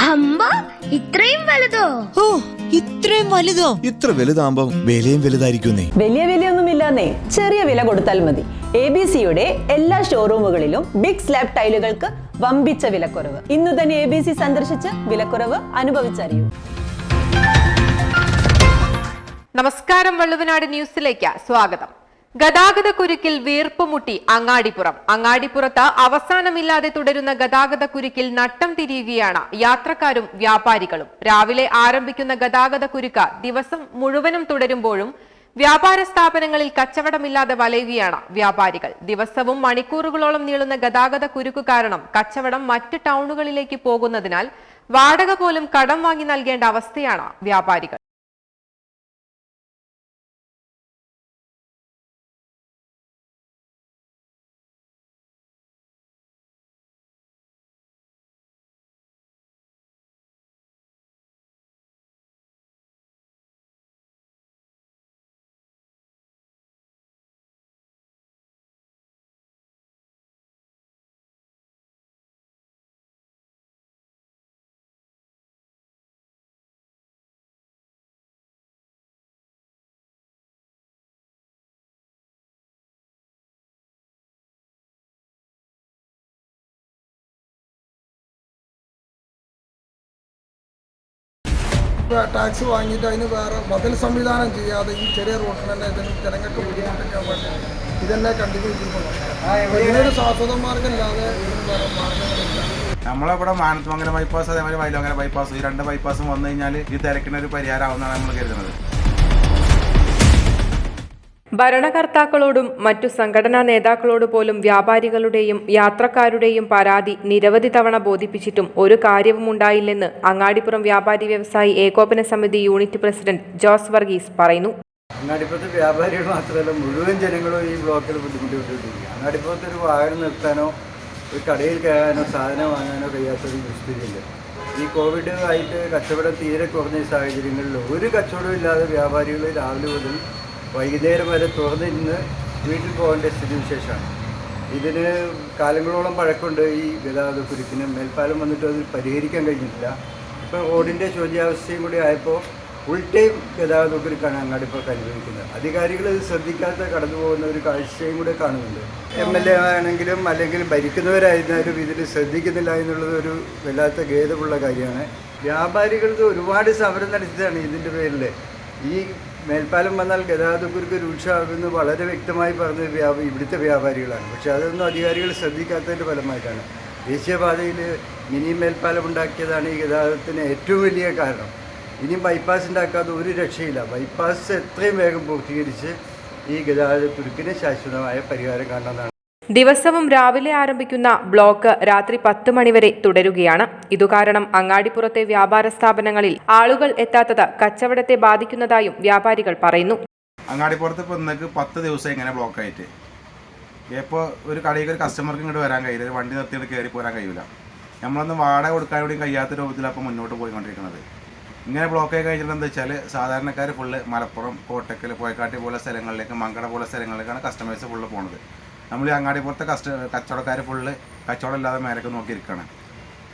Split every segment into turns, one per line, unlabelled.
അമ്പ ഇത്രയും വലുതോ?
ഓ ഇത്രയും വലുതോ?
ഇത്ര വലുതാകുമ്പോ വിലയും വലുതായിരിക്കുന്നേ
വലിയ വിലയൊന്നുമില്ലാന്നേ. ചെറിയ വില കൊടുത്താൽ മതി. എ ബി സിയുടെ എല്ലാ ഷോറൂമുകളിലും ബിഗ് സ്ലാബ് ടൈലുകൾക്ക് വമ്പിച്ച വിലക്കുറവ്. ഇന്ന് തന്നെ എ ബി സി സന്ദർശിച്ച് വിലക്കുറവ് അനുഭവിച്ചറിയൂ.
നമസ്കാരം വള്ളുവനാട് ന്യൂസിലേക്ക് സ്വാഗതം. ഗതാഗത കുരുക്കിൽ വീർപ്പുമുട്ടി അങ്ങാടിപ്പുറം. അങ്ങാടിപ്പുറത്ത് അവസാനമില്ലാതെ തുടരുന്ന ഗതാഗത കുരുക്കിൽ നട്ടം തിരിയുകയാണ് യാത്രക്കാരും വ്യാപാരികളും. രാവിലെ ആരംഭിക്കുന്ന ഗതാഗത കുരുക്ക് ദിവസം മുഴുവനും തുടരുമ്പോഴും വ്യാപാര സ്ഥാപനങ്ങളിൽ കച്ചവടമില്ലാതെ വലയുകയാണ് വ്യാപാരികൾ. ദിവസവും മണിക്കൂറുകളോളം നീളുന്ന ഗതാഗത കുരുക്ക് കാരണം കച്ചവടം മറ്റ് ടൗണുകളിലേക്ക് പോകുന്നതിനാൽ വാടക പോലും കടം വാങ്ങി നൽകേണ്ട അവസ്ഥയാണ് വ്യാപാരികൾ.
ടാക്സ് വാങ്ങിയിട്ട് അതിന് വേറെ ബദൽ സംവിധാനം ചെയ്യാതെ ഈ ചെറിയ റോട്ടിൽ തന്നെ ഇതിന് ജനങ്ങൾക്ക് ബുദ്ധിമുട്ടിക്കാൻ വേണ്ടി ഇതന്നെ കണ്ടിന്യൂ ചെയ്യുന്നുണ്ട് ഇതിനൊരു ശാശ്വത മാർഗം ഇല്ലാതെ ഇതിന് വേറെ മാർഗങ്ങളില്ല.
നമ്മളിവിടെ മാനത്തുമംഗലം ബൈപ്പാസ് അതേമാതിരി വൈലോങ്ങര ബൈപ്പാസ് ഈ രണ്ട് ബൈപ്പാസും വന്നു കഴിഞ്ഞാൽ ഈ തിരക്കിനൊരു പരിഹാരമാവുന്നതാണ് നമ്മൾ കരുതുന്നത്.
ഭരണകർത്താക്കളോടും മറ്റു സംഘടനാ നേതാക്കളോട് പോലും വ്യാപാരികളുടെയും യാത്രക്കാരുടെയും പരാതി നിരവധി തവണ ബോധിപ്പിച്ചിട്ടും ഒരു കാര്യവും ഉണ്ടായില്ലെന്ന് അങ്ങാടിപ്പുറം വ്യാപാരി വ്യവസായി ഏകോപന സമിതി യൂണിറ്റ് പ്രസിഡന്റ് ജോസ് വർഗീസ് പറയുന്നു.
അങ്ങാടിപ്പുറത്തെ വ്യാപാരികൾ മാത്രമല്ല മുഴുവൻ ജനങ്ങളും ഈ ബ്ലോക്കിൽ ബുദ്ധിമുട്ടിക്കൊണ്ടിരിക്കുക അങ്ങാടിപ്പുറത്ത് ഒരു വാഹനം നിർത്താനോ ഒരു കടയിൽ കയറാനോ സാധനം വാങ്ങാനോ കഴിയാത്തൊരു സ്ഥിതിയുണ്ട് ഈ കോവിഡ് ആയിട്ട് കച്ചവടം തീരെ കുറഞ്ഞ സാഹചര്യങ്ങളിൽ ഒരു കച്ചവടവും ഇല്ലാതെ വ്യാപാരികൾ രാവിലെ മുതൽ വൈകുന്നേരം വരെ തുറന്നിരുന്ന് വീട്ടിൽ പോകേണ്ട സ്ഥിതിവിശേഷമാണ് ഇതിന് കാലങ്ങളോളം പഴക്കമുണ്ട് ഈ ഗതാഗത കുരുക്കിന് മേൽപ്പാലം വന്നിട്ട് അത് പരിഹരിക്കാൻ കഴിഞ്ഞിട്ടില്ല. ഇപ്പോൾ റോഡിന്റെ ശോച്യാവസ്ഥയും കൂടി ആയപ്പോൾ ഫുൾ ടൈം ഗതാഗത കുരുക്കാണ് അങ്ങാടിപ്പുറത്ത് അനുഭവിക്കുന്നത്. അധികാരികൾ ഇത് ശ്രദ്ധിക്കാത്ത കടന്നു പോകുന്ന ഒരു കാഴ്ചയും കൂടെ കാണുന്നുണ്ട്. എം എൽ എ ആണെങ്കിലും അല്ലെങ്കിൽ ഭരിക്കുന്നവരായിരുന്നാലും ഇതിൽ ശ്രദ്ധിക്കുന്നില്ല എന്നുള്ളത് ഒരു വല്ലാത്ത ഖേദമുള്ള കാര്യമാണ്. വ്യാപാരികൾക്ക് ഒരുപാട് സമരം നടത്തിയതാണ് ഇതിന്റെ പേരിൽ. ഈ മേൽപ്പാലം വന്നാൽ ഗതാഗതക്കുരുക്ക് രൂക്ഷമാകുമെന്ന് വളരെ വ്യക്തമായി പറഞ്ഞ വ്യാപ ഇവിടുത്തെ വ്യാപാരികളാണ്. പക്ഷേ അതൊന്നും അധികാരികൾ ശ്രദ്ധിക്കാത്തതിന്റെ ഫലമായിട്ടാണ്. ദേശീയപാതയിൽ മിനി മേൽപ്പാലം ഉണ്ടാക്കിയതാണ് ഈ ഗതാഗതത്തിന് ഏറ്റവും വലിയ കാരണം. ഇനി ബൈപ്പാസ് ഉണ്ടാക്കാതെ ഒരു രക്ഷയില്ല. ബൈപ്പാസ് എത്രയും വേഗം പൂർത്തീകരിച്ച് ഈ ഗതാഗതക്കുരുക്കിന് ശാശ്വതമായ പരിഹാരം കാണണമെന്നാണ്
ദിവസവും രാവിലെ ആരംഭിക്കുന്ന ബ്ലോക്ക് രാത്രി പത്ത് മണിവരെ തുടരുകയാണ്. ഇതുകാരണം അങ്ങാടിപ്പുറത്തെ വ്യാപാര സ്ഥാപനങ്ങളിൽ ആളുകൾ എത്താത്തത് കച്ചവടത്തെ ബാധിക്കുന്നതായും വ്യാപാരികൾ പറയുന്നു.
അങ്ങാടിപ്പുറത്ത് ഇപ്പോൾ ഇന്നേക്ക് പത്ത് ദിവസം ഇങ്ങനെ ബ്ലോക്ക് ആയിട്ട്. ഇപ്പോൾ ഒരു കടയിൽ ഒരു കസ്റ്റമർക്ക് ഇങ്ങോട്ട് വരാൻ കഴിയില്ല. വണ്ടി നിർത്തിയിട്ട് കയറി പോരാൻ കഴിയില്ല നമ്മളൊന്ന് വാടക കൊടുക്കാൻ കൂടി കഴിയാത്ത രൂപത്തിലാണ് അപ്പോൾ മുന്നോട്ട് പോയിക്കൊണ്ടിരിക്കുന്നത്. ഇങ്ങനെ ബ്ലോക്ക് ആയി കഴിഞ്ഞിട്ട് എന്താ വെച്ചാൽ സാധാരണക്കാർ ഫുള്ള് മലപ്പുറം കോട്ടക്കൽ പോയക്കാട്ടി പോലെ സ്ഥലങ്ങളിലേക്ക് മങ്കട പോലെ സ്ഥലങ്ങളിലേക്കാണ് കസ്റ്റമേഴ്സ് ഫുള്ള് പോണത്. നമ്മൾ ഈ അങ്ങാടിപ്പുറത്തെ കസ്റ്റ കച്ചവടക്കാർ ഫുള്ള് കച്ചവടം ഇല്ലാതെ മേലൊക്കെ നോക്കിയിരിക്കുകയാണ്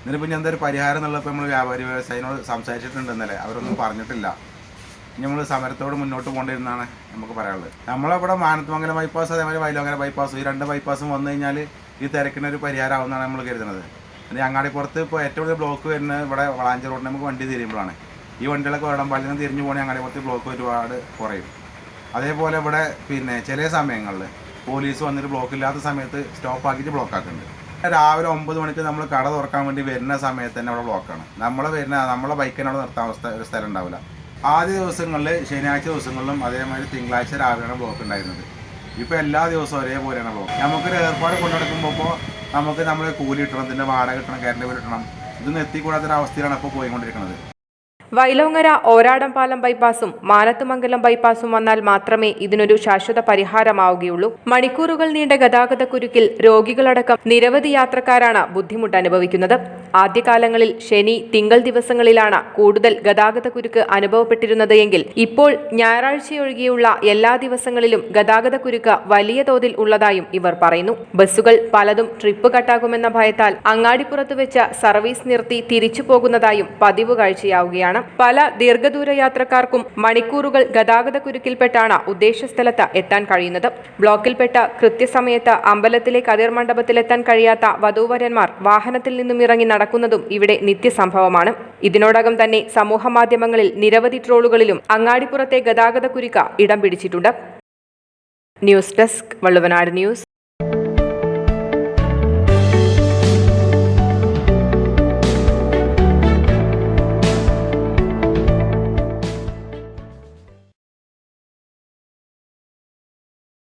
ഇന്നലെ പിന്നെ എന്തൊരു പരിഹാരം എന്നുള്ളപ്പോൾ നമ്മൾ വ്യാപാരി വ്യവസായിനോട് സംസാരിച്ചിട്ടുണ്ട് ഇന്നലെ അവരൊന്നും പറഞ്ഞിട്ടില്ല. ഇനി നമ്മൾ സമരത്തോട് മുന്നോട്ട് പോകേണ്ടിരുന്നാണ് നമുക്ക് പറയാനുള്ളത്. നമ്മളവിടെ മാനത്തുമംഗലം ബൈപ്പാസ് അതേമാതിരി വൈലോങ്ങര ബൈപ്പാസ് ഈ രണ്ട് ബൈപ്പാസും വന്നു കഴിഞ്ഞാൽ ഈ തിരക്കിനൊരു പരിഹാരമാവുന്നതാണ് നമ്മൾ കരുതുന്നത്. പിന്നെ അങ്ങാടിപ്പുറത്ത് ഇപ്പോൾ ഏറ്റവും കൂടുതൽ ബ്ലോക്ക് വരുന്നത് ഇവിടെ വളാഞ്ചി റോഡിൽ നമുക്ക് വണ്ടി തിരിയുമ്പോഴാണ്. ഈ വണ്ടികളൊക്കെ വേടമ്പാലിൽ നിന്ന് തിരിഞ്ഞു പോകണമെങ്കിൽ അങ്ങാടിപ്പുറത്ത് ബ്ലോക്ക് ഒരുപാട് കുറയും. അതേപോലെ ഇവിടെ പിന്നെ ചില സമയങ്ങളിൽ പോലീസ് വന്നിട്ട് ബ്ലോക്ക് ഇല്ലാത്ത സമയത്ത് സ്റ്റോപ്പ് ആക്കിയിട്ട് ബ്ലോക്ക് ആക്കുന്നുണ്ട് രാവിലെ ഒമ്പത് മണിക്ക് നമ്മൾ കട തുറക്കാൻ വേണ്ടി വരുന്ന സമയത്ത് തന്നെ അവിടെ ബ്ലോക്കാണ് നമ്മളെ വരുന്ന നമ്മളെ ബൈക്കിനെ അവിടെ നിർത്താൻ അവസ്ഥ ഒരു സ്ഥലം ഉണ്ടാവില്ല. ആദ്യ ദിവസങ്ങളിൽ ശനിയാഴ്ച ദിവസങ്ങളിലും അതേമാതിരി തിങ്കളാഴ്ച രാവിലെയാണ് ബ്ലോക്ക് ഉണ്ടായിരുന്നത്. ഇപ്പോൾ എല്ലാ ദിവസവും ഒരേപോലെയാണ് ബ്ലോക്ക് നമുക്കൊരു ഏർപ്പാട് കൊണ്ടെടുക്കുമ്പോൾ നമുക്ക് നമ്മൾ കൂലി കിട്ടണം ഇതിന്റെ വാടക കിട്ടണം കറണ്ട് ബിൽ കിട്ടണം. ഇതൊന്നും എത്തിക്കൂടാത്തൊരവസ്ഥയിലാണ് ഇപ്പോൾ പോയിക്കൊണ്ടിരിക്കുന്നത്.
വൈലോങ്ങര ഓരാടംപാലം ബൈപ്പാസും മാനത്തുമംഗലം ബൈപ്പാസും വന്നാൽ മാത്രമേ ഇതിനൊരു ശാശ്വത പരിഹാരമാവുകയുള്ളൂ. മണിക്കൂറുകൾ നീണ്ട ഗതാഗത കുരുക്കിൽ രോഗികളടക്കം നിരവധി യാത്രക്കാരാണ് ബുദ്ധിമുട്ട് അനുഭവിക്കുന്നത്. ആദ്യകാലങ്ങളിൽ ശനി തിങ്കൾ ദിവസങ്ങളിലാണ് കൂടുതൽ ഗതാഗത കുരുക്ക് അനുഭവപ്പെട്ടിരുന്നത് എങ്കിൽ ഇപ്പോൾ ഞായറാഴ്ചയൊഴികെയുള്ള എല്ലാ ദിവസങ്ങളിലും ഗതാഗത കുരുക്ക് വലിയ തോതിൽ ഉള്ളതായും ഇവർ പറയുന്നു. ബസ്സുകൾ പലതും ട്രിപ്പ് കട്ടാകുമെന്ന ഭയത്താൽ അങ്ങാടിപ്പുറത്ത് വെച്ച് സർവീസ് നിർത്തി തിരിച്ചു പോകുന്നതായും പതിവ് കാഴ്ചയാവുകയാണ്. പല ദീർഘദൂര യാത്രക്കാർക്കും മണിക്കൂറുകൾ ഗതാഗത കുരുക്കിൽപ്പെട്ടാണ് ഉദ്ദേശസ്ഥലത്ത് എത്താൻ കഴിയുന്നത്. ബ്ലോക്കിൽപ്പെട്ട കൃത്യസമയത്ത് അമ്പലത്തിലെ കതിർ മണ്ഡപത്തിലെത്താൻ കഴിയാത്ത വധൂവരന്മാർ വാഹനത്തിൽ നിന്നും ഇറങ്ങി നടക്കുന്നതും ഇവിടെ നിത്യസംഭവമാണ്. ഇതിനോടകം തന്നെ സമൂഹമാധ്യമങ്ങളിൽ നിരവധി ട്രോളുകളിലും അങ്ങാടിപ്പുറത്തെ ഗതാഗത കുരുക്ക് ഇടം പിടിച്ചിട്ടുണ്ട്. News desk Valluvanad news.